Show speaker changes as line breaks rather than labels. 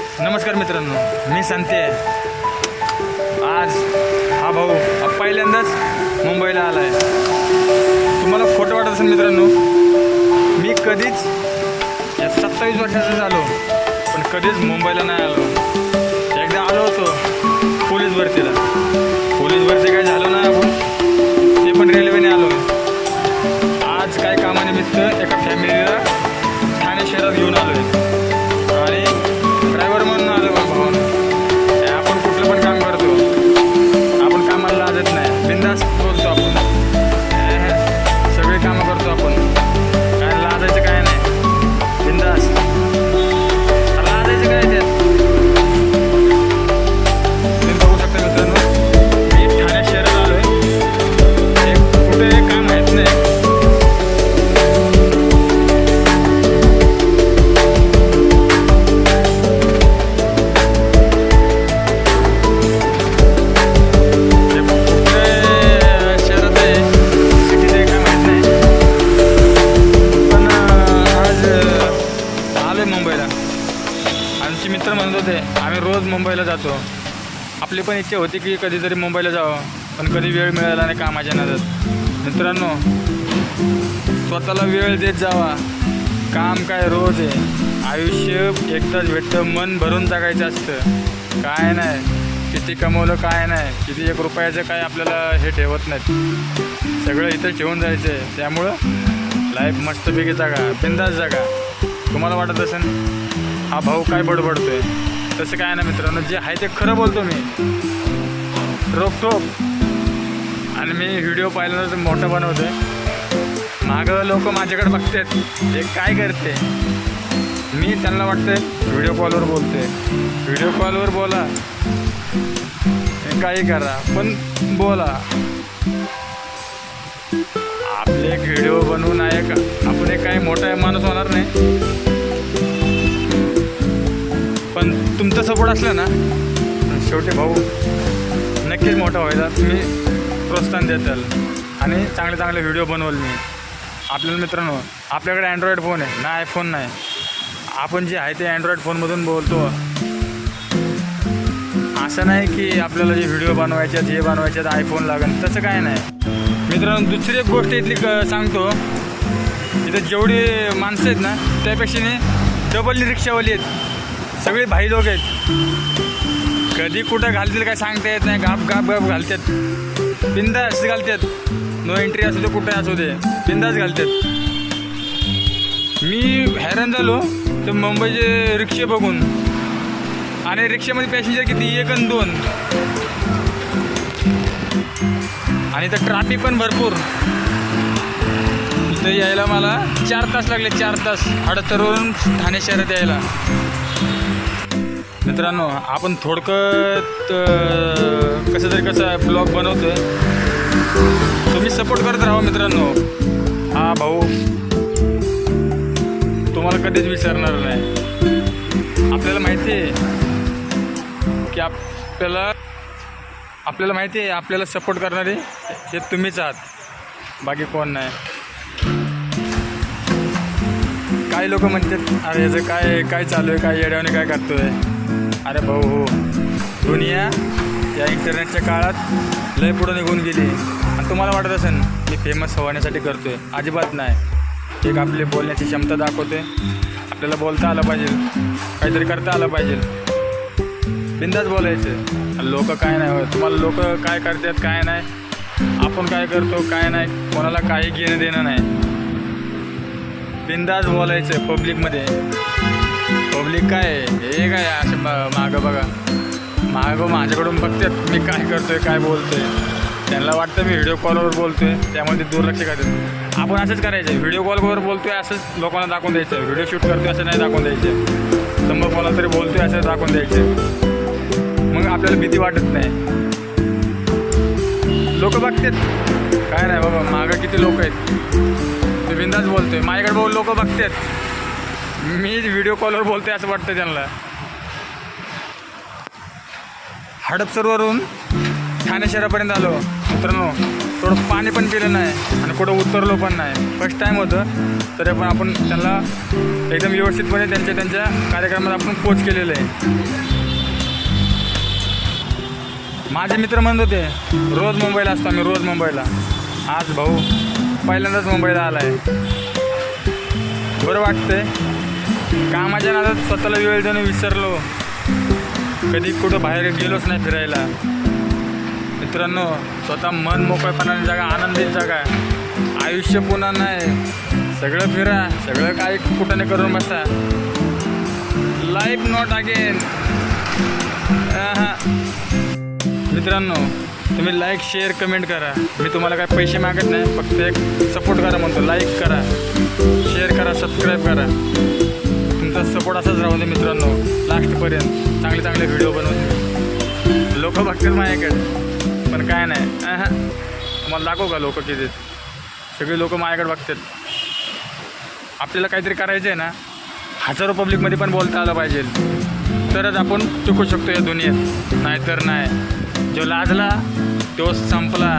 नमस्कार मित्रांनो मी सांगते आज हा भाऊ हा पहिल्यांदाच मुंबईला आला आहे तुम्हाला खोटं वाटत असेल मित्रांनो मी कधीच या सत्तावीस वर्षाचं झालो पण कधीच मुंबईला नाही आलो. एकदा आलो होतो पोलीस भरतीला. पोलीस भरती काय झालं नाही. रोज मुंबईला जातो. आपली पण इच्छा होती की कधीतरी मुंबईला जावं पण कधी वेळ मिळाला नाही कामाच्या नादात. मित्रांनो स्वतःला वेळ देत जावा. काम काय रोज आहे. आयुष्य एकदाच भेटतं मन भरून जगायचं असतं. काय नाही. किती कमवलं काय नाही. किती एक रुपयाचं काय आपल्याला हे ठेवत नाहीत. सगळं इथं ठेवून जायचं आहे त्यामुळं लाईफ मस्तपैकी जागा. बिंदास जागा. तुम्हाला वाटत असेल हा भाऊ काय बडबडतो आहे तसं काय ना मित्रांनो जे आहे ते खरं बोलतो मी. रोखोक आणि मी व्हिडिओ पाहिल्यानंतर मोठं बनवतोय. मागं लोक माझ्याकडे बघतात ते काय करते. मी त्यांना वाटते व्हिडिओ कॉलवर बोलते व्हिडिओ कॉलवर बोला. काही करा पण बोला. आपले एक व्हिडिओ बनवून आहे का? आपण एक काही मोठा माणूस होणार नाही. पण तुमचा सपोर्ट असला ना शेवटी भाऊ नक्कीच मोठा व्हायला तुम्ही प्रोत्साहन देताल आणि चांगले चांगले व्हिडिओ बनवले मी. आपल्याला मित्रांनो आपल्याकडे अँड्रॉईड फोन आहे ना आयफोन नाही. आपण जे आहे ते अँड्रॉईड फोनमधून बोलतो. असं नाही की आपल्याला जे व्हिडिओ बनवायचे आहेत हे बनवायचे आहेत आयफोन लागेल. तसं काय नाही. मित्रांनो दुसरी एक गोष्ट इथली क सांगतो. इथं जेवढी माणसं आहेत ना त्यापेक्षा डबल रिक्षावाली आहेत. सगळे भाई लोक आहेत. कधी कुठं घालतील काय सांगता येत नाही. गाप गाप गाप घालतात. बिंदास घालतात. नो एंट्री असू दे कुठे असू दे. बिंदास घालतात. मी हैराण झालो तर मुंबईचे रिक्षे बघून. आणि रिक्षामध्ये पॅसेंजर किती? एक आणि दोन. आणि तर ट्रॅफिक पण भरपूर. इथं यायला मला चार तास लागले चार तास. हडतरवरून ठाणे शहरात यायला. मित्रांनो आपण थोडकं कसं तरी कसं ब्लॉग बनवतो आहे तुम्ही सपोर्ट करत राहा हो मित्रांनो. हा भाऊ तुम्हाला कधीच विसरणार नाही. आपल्याला माहिती आहे की आपल्याला आपल्याला माहिती आहे आपल्याला सपोर्ट करणारे हे तुम्हीच आहात. बाकी कोण नाही. काही लोक म्हणतात अरे याचं काय काय चालू आहे काय येड्याने काय करतो आहे अरे भाऊ हो दुनिया या इंटरनेटच्या काळात लय पुढं निघून गेली. आणि तुम्हाला वाटत असेल मी फेमस होण्यासाठी आहे अजिबात नाही. एक आपली बोलण्याची क्षमता दाखवते आपल्याला बोलता आलं पाहिजे. काहीतरी करता आलं पाहिजे. बिंदाच बोलायचं. लोक काय नाही होत. तुम्हाला लोक काय करतात काय नाही. आपण काय करतो काय नाही. कोणाला काही घेणं देणं नाही. बिंदास बोलायचं पब्लिकमध्ये पब्लिक काय हे काय असं मागं बघा. मागं माझ्याकडून बघतात मी काय करतोय काय बोलतोय. त्यांना वाटतं मी व्हिडिओ कॉलवर बोलतोय त्यामुळे ते दुर्लक्ष करतात. आपण असंच करायचं व्हिडिओ कॉलवर बोलतोय असंच लोकांना दाखवून द्यायचं व्हिडिओ शूट करतोय असं नाही दाखवून द्यायचं समोर कोणाला तरी बोलतोय असं दाखवून द्यायचं मग आपल्याला भीती वाटत नाही. लोक बघतात. काय नाही बाबा मागं किती लोक आहेत? मी बिंदाच बोलतोय. माझ्याकडे बघून लोक बघतात. मी व्हिडिओ कॉलवर बोलते असं वाटतं त्यांना. हडपसरवरून ठाणे शहरापर्यंत आलो. मित्रांनो थोडं पाणी पण पिलं नाही आणि कुठं उतरलो पण नाही. फर्स्ट टाईम होतं तरी पण आपण त्यांना एकदम व्यवस्थितपणे त्यांच्या त्यांच्या कार्यक्रमात आपण पोच केलेलं आहे. माझे मित्र म्हणत होते रोज मुंबईला असतो आम्ही रोज मुंबईला. आज भाऊ पहिल्यांदाच मुंबईला आला आहे बरं वाटतंय. कामाच्या नादात स्वतःला वेळ देणं विसरलो. कधी कुठं बाहेर गेलोच नाही फिरायला. मित्रांनो स्वतः मन मोकळेपणाने जागा आनंदी जागा. आयुष्य पुन्हा नाही. सगळं फिरा सगळं काय कुठं नाही करून बसा. लाईफ नॉट अगेन मित्रांनो तुम्ही लाईक शेअर कमेंट करा. मी तुम्हाला काय पैसे मागत नाही. फक्त एक सपोर्ट करा म्हणतो. लाईक करा. शेअर करा सबस्क्राईब करा. तुमचा सपोर्ट असाच राहू दे मित्रांनो. लास्टपर्यंत चांगले चांगले व्हिडिओ बनवून लोक बघतात माझ्याकडे. पण काय नाही. तुम्हाला दाखवू का लोक किती? सगळे लोक माझ्याकडे बघतात आपल्याला काहीतरी करायचं आहे ना? हजारो पब्लिकमध्ये पण बोलता आलं पाहिजे. तरच आपण टिकू शकतो या दुनियेत. नाहीतर नाही. जो लाजला तो संपला.